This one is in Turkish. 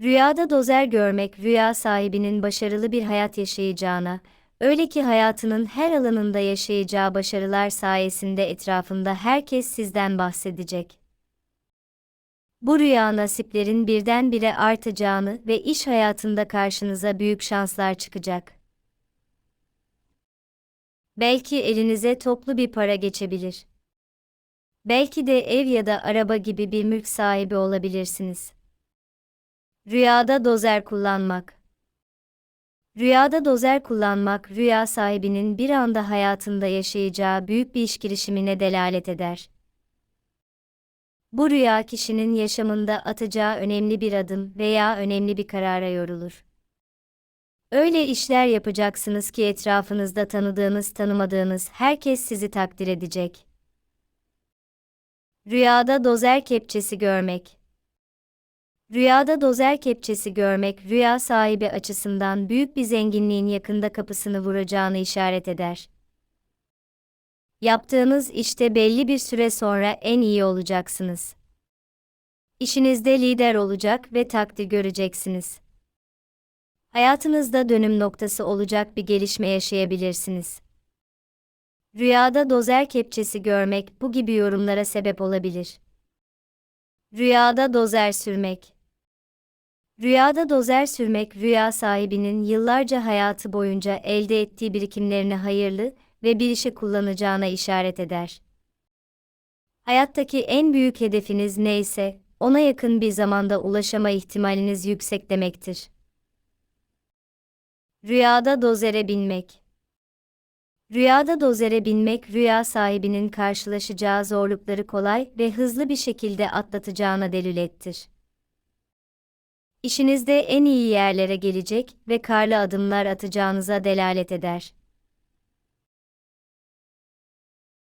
Rüyada dozer görmek rüya sahibinin başarılı bir hayat yaşayacağına, öyle ki hayatının her alanında yaşayacağı başarılar sayesinde etrafında herkes sizden bahsedecek. Bu rüya nasiplerin birdenbire artacağını ve iş hayatında karşınıza büyük şanslar çıkacak. Belki elinize toplu bir para geçebilir. Belki de ev ya da araba gibi bir mülk sahibi olabilirsiniz. Rüyada dozer kullanmak. Rüyada dozer kullanmak rüya sahibinin bir anda hayatında yaşayacağı büyük bir iş girişimine delalet eder. Bu rüya kişinin yaşamında atacağı önemli bir adım veya önemli bir karara yorulur. Öyle işler yapacaksınız ki etrafınızda tanıdığınız tanımadığınız herkes sizi takdir edecek. Rüyada dozer kepçesi görmek. Rüyada dozer kepçesi görmek rüya sahibi açısından büyük bir zenginliğin yakında kapısını vuracağını işaret eder. Yaptığınız işte belli bir süre sonra en iyi olacaksınız. İşinizde lider olacak ve takdir göreceksiniz. Hayatınızda dönüm noktası olacak bir gelişme yaşayabilirsiniz. Rüyada dozer kepçesi görmek bu gibi yorumlara sebep olabilir. Rüyada dozer sürmek. Rüyada dozer sürmek rüya sahibinin yıllarca hayatı boyunca elde ettiği birikimlerini hayırlı ve bir işe kullanacağına işaret eder. Hayattaki en büyük hedefiniz neyse, ona yakın bir zamanda ulaşama ihtimaliniz yüksek demektir. Rüyada dozere binmek. Rüyada dozere binmek rüya sahibinin karşılaşacağı zorlukları kolay ve hızlı bir şekilde atlatacağına delilettir. İşinizde en iyi yerlere gelecek ve karlı adımlar atacağınıza delalet eder.